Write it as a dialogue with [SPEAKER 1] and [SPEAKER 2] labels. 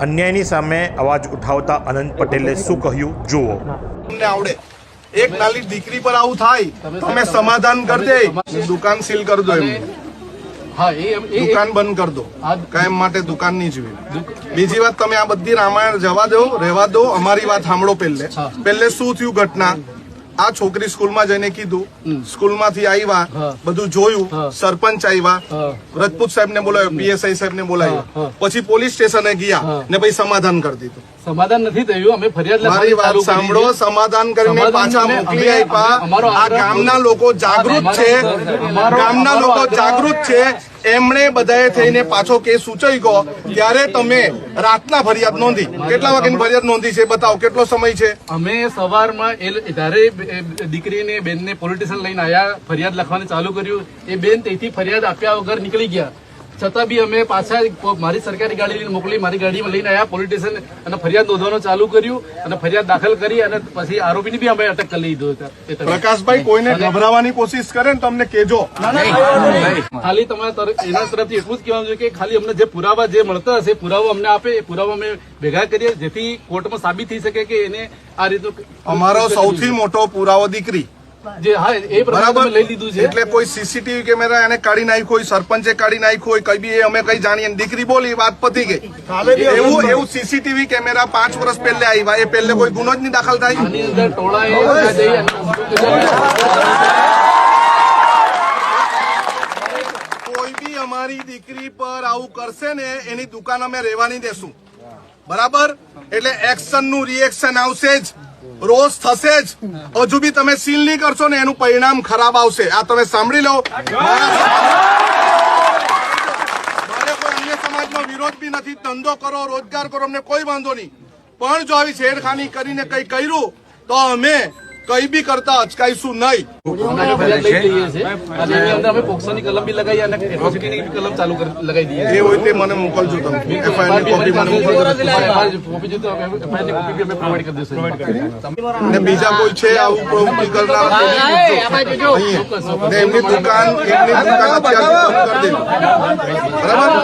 [SPEAKER 1] અન્યાયની સામે અવાજ ઉઠાવતા અનંત પટેલે શું કહ્યું? જુઓ.
[SPEAKER 2] તમને આવડે. એક નાની દીકરી પર આવું થાય તમે સમાધાન કરી દે. દુકાન સીલ કરી દો એમ
[SPEAKER 3] હા એ એમ- એ
[SPEAKER 2] દુકાન બંધ કરી દો. કાયમ માટે દુકાન નહીં જોઈ બીજી વાત તમે આ બધી રામાયણ જવા દો રહેવા દો અમારી વાત સાંભળો પહેલે. પહેલે શું થયું ઘટના? આ છોકરી સ્કૂલમાં જઈને કીધું. સ્કૂલમાંથી આવ્યા બધું જોયું સરપંચ આવ્યા રજપૂત સાહેબ ને બોલાવ્યો પીએસઆઈ સાહેબ ને બોલાવ્યો પછી પોલીસ સ્ટેશને ગયા ને પછી સમાધાન કરી દીધું.
[SPEAKER 3] સમાધાન નથી થયું અમે ફરિયાદ
[SPEAKER 2] મારી વાત સાંભળો સમાધાન કરીને પાછા મોકલી આપ્યા. આ ગામના લોકો જાગૃત છે. ગામના લોકો જાગૃત છે. એમણે બધાએ થઈને પાછો કેસ સૂચવી ગયો. ત્યારે તમે રાતના ફરિયાદ નોંધી. કેટલા વાગ્યાની ફરિયાદ નોંધી છે? બતાવો, કેટલો સમય છે?
[SPEAKER 3] અમે સવારમાં એ એ દીકરીને બેનને પોલિટિશિયન લઈને આયા, ફરિયાદ લખવાનું ચાલુ કર્યું. એ બેન તેથી ફરિયાદ આપ્યા વગર નીકળી ગયા. છતાં બી અમે પાછા મારી સરકારી ગાડી લઈને મોકલી મારી ગાડીમાં લઈને આવ્યા પોલિટિશિયન અને ફરિયાદ નોંધવાનું ચાલુ કર્યું અને ફરિયાદ દાખલ કરી અને પછી આરોપીની બી અમે અટક કરી લીધો
[SPEAKER 2] પ્રકાશભાઈ કોઈને ગભરાવાની કોશિશ કરે ને તમને કેજો
[SPEAKER 3] ખાલી તમારે એના તરફથી એટલું જ કહેવાનું છે કે ખાલી અમને જે પુરાવા જે મળતા હશે પુરાવો અમને આપે એ પુરાવા અમે ભેગા કરીએ જેથી કોર્ટમાં સાબિત થઈ શકે કે એને આ રીતનું
[SPEAKER 2] અમારો સૌથી મોટો પુરાવો દીકરી.
[SPEAKER 3] જે હા એ
[SPEAKER 2] બરાબર.
[SPEAKER 3] લઈ લીધું છે.
[SPEAKER 2] એટલે કોઈ સીસીટીવી કેમેરા એને કાઢી નાખ્યો હોય સરપંચે કાઢી નાખ્યો હોય કઈ બી એ અમે કઈ જાણીએ. ને દીકરી બોલી વાત પતી ગઈ. એવું એવું સીસીટીવી કેમેરા પાંચ વર્ષ પહેલે આવ્યા. એ પહેલે કોઈ ગુનો જ નહીં દાખલ થાય.
[SPEAKER 3] આની અંદર
[SPEAKER 2] કોઈ બી અમારી દીકરી પર આવું કરશે ને એની દુકાન અમે રહેવાની દેશું. બરાબર? એટલે એક્શનનું રિએક્શન આવશે જ. રોષ થશે જ. હજુ બી તમે સીલ નહીં કરશો ને એનું પરિણામ ખરાબ આવશે. આ તમે સાંભળી લો. સમાજનો વિરોધ બી નથી. ધંધો કરો, રોજગાર કરો, અમને કોઈ વાંધો નહીં. પણ જો આવી છેડખાની કરીને કઈ કર્યું, તો અમે કઈ બી કરતા અચકાઈશું નહીં. એ હોય તે મને મોકલજો તમે. ની બીજા કોઈ છે આવું પ્રવૃત્તિ કરનાર એમની દુકાન એમની દુકાન બરાબર?